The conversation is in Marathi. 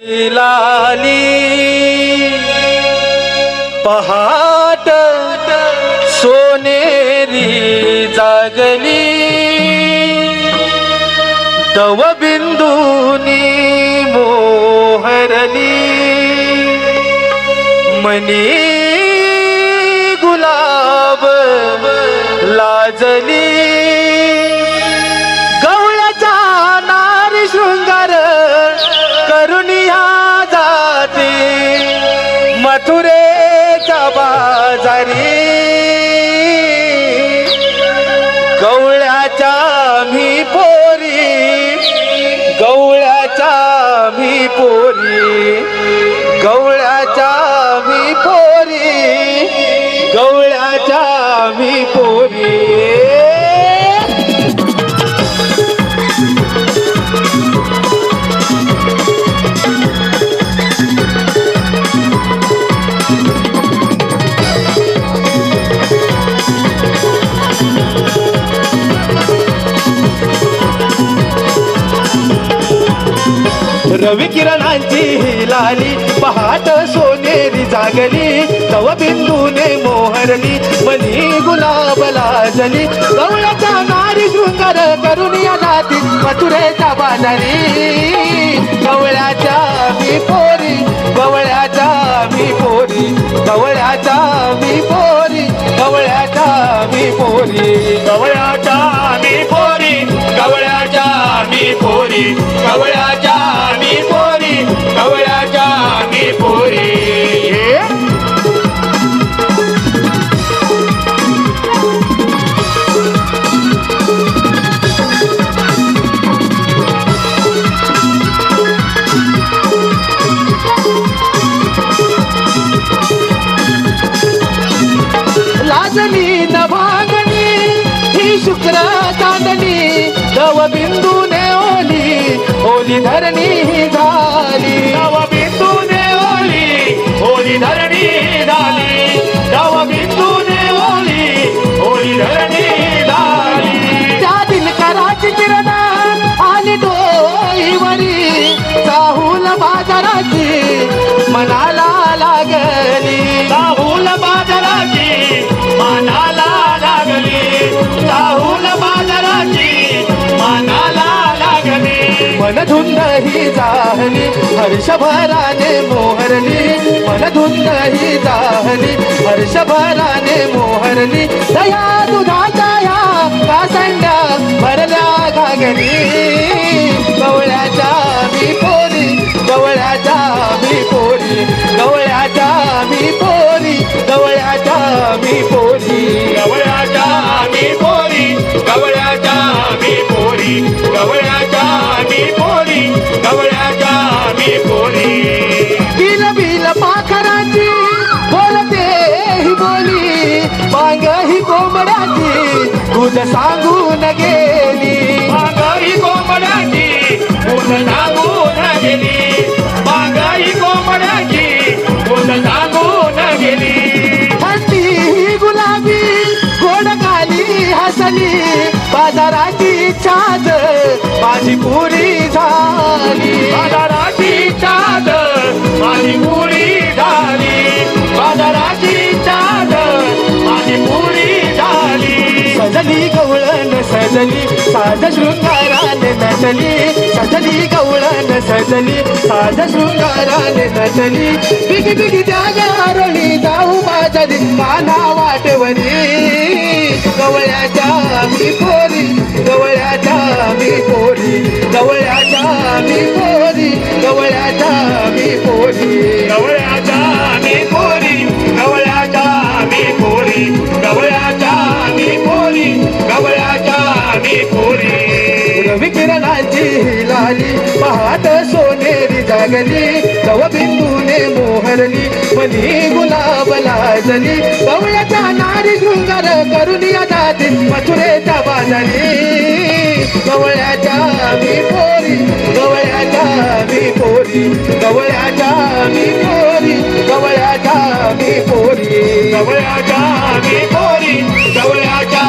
लाली पहाट सोनेरी जागली दव बिंदूनी मोहरली मनी गुलाब लाजली. मथुरेच्या बाजारी? गवळ्याच्या मी पोरी गवळ्याच्या मी पोरी. गवळ रवी किरणांची ही लाली पहाट सोनेरी जागली तव बिंदूने मोहरली मनी गुलाब लाजली गवळ्याच्या नारी शृंगार करून या नाती मथुरेच्या बाजारी गवळ्याच्या मी पोरी गाजली न भांगली ही शुक्र चांदणी तव बिंदू ने ओली ओली धर लागली मन धुंद ही जाहली हर्षभराने मोहरली. मन धुंद ही जाहली हर्षभराने मोहरली. दया दुधाच्या या कासंड्या भरल्या घागरी. गवळ्याच्या मी पोरी गवळ्याच्या मी पोरी गवळ्याच्या मी पोरी. कोंबड्याची दूध सांगून गेली? मागाई कोंबड्याची कोण सांगून गेली? मागाई कोंबड्याची कोण सांगून गेली? हत्ती ही गुलाबी गोड काली हसली बाजाराची छाद माझी पुरी झाली. बाजाराची चाद माझी पुरी झाली. बाजाराची चाद माझी पुरी सजली साज शृंगाराने नटली सजली गवळण सजली साज शृंगाराने नटली बिगी बिगी जागा जाऊ बाजारी माना वाटवली गवळ्याच्या मी पोरी गवळ्याच्या मी पोरी गवळ्याच्या मी लाली पहाट सोनेरी जागली तव बिंदूने मोहरली मनी गुलाब लाजली. गवळ्याच्या नारी शृंगार करून या दादी मथुरेच्या बाजली गवळ्याच्या मी पोरी गवळ्याच्या मी पोरी गवळ्याच्या मी पोरी गवळ्याच्या मी पोरी. गवळ्याच्या मी पोरी गवळ्याच्या